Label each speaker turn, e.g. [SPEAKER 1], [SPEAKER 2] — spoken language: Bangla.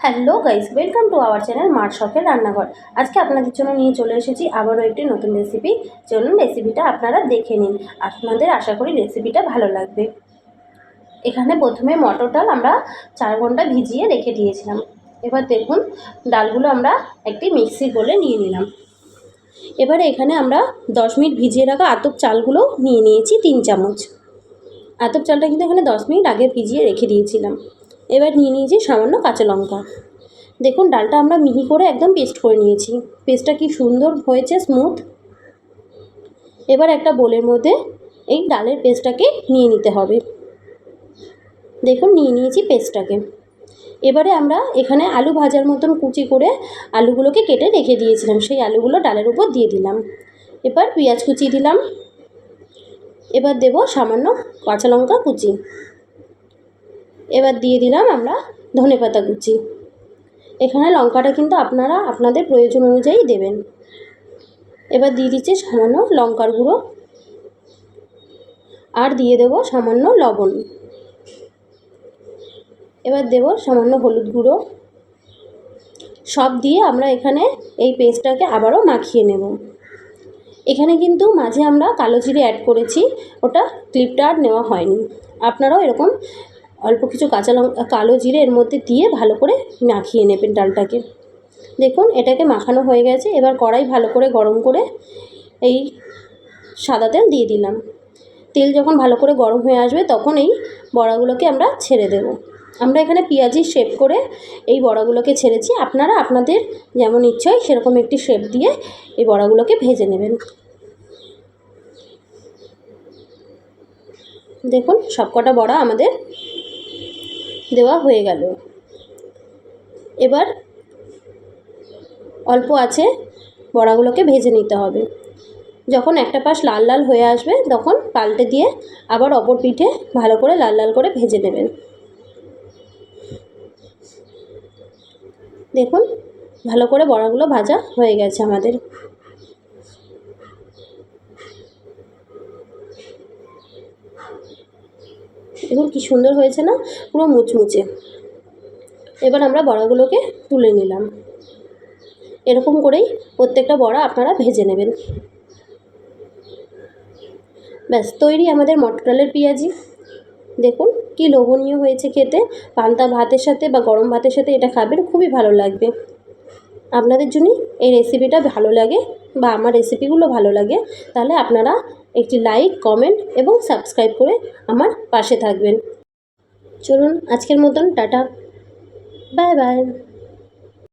[SPEAKER 1] Hello guys, welcome to our channel মার শখের রান্নাঘর। আজকে আপনাদের জন্য নিয়ে চলে এসেছি আবারও একটি নতুন রেসিপি চলুন রেসিপিটা আপনারা দেখে নিন। আপনাদের আশা করি রেসিপিটা ভালো লাগবে। এখানে প্রথমে মটর ডাল আমরা চার ঘণ্টা ভিজিয়ে রেখে দিয়েছিলাম। এবার দেখুন, ডালগুলো আমরা একটি মিক্সির বলে নিয়ে নিলাম। এবারে এখানে আমরা দশ মিনিট ভিজিয়ে রাখা আতপ চালগুলো নিয়ে নিয়েছি তিন চামচ। আতপ চালটা কিন্তু এখানে দশ মিনিট আগে ভিজিয়ে রেখে দিয়েছিলাম। এবার নিয়ে নিয়েছি সামান্য কাঁচা লঙ্কা। দেখুন, ডালটা আমরা মিহি করে একদম পেস্ট করে নিয়েছি। পেস্টটা কি সুন্দর হয়েছে স্মুথ এবার একটা বোলের মধ্যে এই ডালের পেস্টটাকে নিয়ে নিতে হবে। দেখুন, নিয়ে নিয়েছি পেস্টটাকে। এবারে আমরা এখানে আলু ভাজার মতন কুচি করে আলুগুলোকে কেটে রেখে দিয়েছিলাম। সেই আলুগুলো ডালের উপর দিয়ে দিলাম। এবার পেঁয়াজ কুচি দিলাম। এবার দেব সামান্য কাঁচা লঙ্কা কুচি। এবার দিয়ে দিলাম আমরা ধনে পাতা কুচি। এখানে লঙ্কাটা কিন্তু আপনারা আপনাদের প্রয়োজন অনুযায়ী দেবেন। এবার দিয়ে দিচ্ছি সামান্য লঙ্কার গুঁড়ো। আর দিয়ে দেব সামান্য লবণ। এবার দেব সামান্য হলুদ গুঁড়ো। সব দিয়ে আমরা এখানে এই পেস্টটাকে আবারও মাখিয়ে নেব। এখানে কিন্তু মাঝে আমরা কালো জিরে অ্যাড করেছি, ওটা ক্লিপটা আর নেওয়া হয়নি। আপনারাও এরকম অল্প কিছু কাঁচা লঙ্কা কালো জিরে এর মধ্যে দিয়ে ভালো করে মাখিয়ে নেবেন ডালটাকে। দেখুন, এটাকে মাখানো হয়ে গেছে। এবার কড়াই ভালো করে গরম করে এই সাদা তেল দিয়ে দিলাম। তেল যখন ভালো করে গরম হয়ে আসবে, তখন এই বড়াগুলোকে আমরা ছেড়ে দেব। আমরা এখানে পেঁয়াজি শেপ করে এই বড়াগুলোকে ছেড়েছি। আপনারা আপনাদের যেমন ইচ্ছে সেরকম একটি শেপ দিয়ে এই বড়াগুলোকে ভেজে নেবেন। দেখুন, সবকটা বড়া আমাদের দেওয়া হয়ে গেল। এবার অল্প আছে, বড়াগুলোকে ভেজে নিতে হবে। যখন একটা পাশ লাল লাল হয়ে আসবে, তখন পাল্টে দিয়ে আবার অপর পিঠে ভালো করে লাল লাল করে ভেজে নেবেন। দেখুন, ভালো করে বড়াগুলো ভাজা হয়ে গেছে আমাদের। দেখুন কী সুন্দর হয়েছে না? পুরো মুচমুচে। এবার আমরা বড়াগুলোকে তুলে নিলাম। এরকম করেই প্রত্যেকটা বড়া আপনারা ভেজে নেবেন। ব্যাস, তৈরি আমাদের মটর ডালের পেঁয়াজি। দেখুন, কি লোভনীয় হয়েছে খেতে। পান্তা ভাতের সাথে বা গরম ভাতের সাথে এটা খাবেন, খুবই ভালো লাগবে। আপনাদের জন্যই এই রেসিপিটা ভালো লাগে বা আমার রেসিপিগুলো ভালো লাগে, তাহলে আপনারা একটি লাইক, কমেন্ট এবং সাবস্ক্রাইব করে আমার পাশে থাকবেন। চলুন, আজকের মতন, টাটা। Bye bye.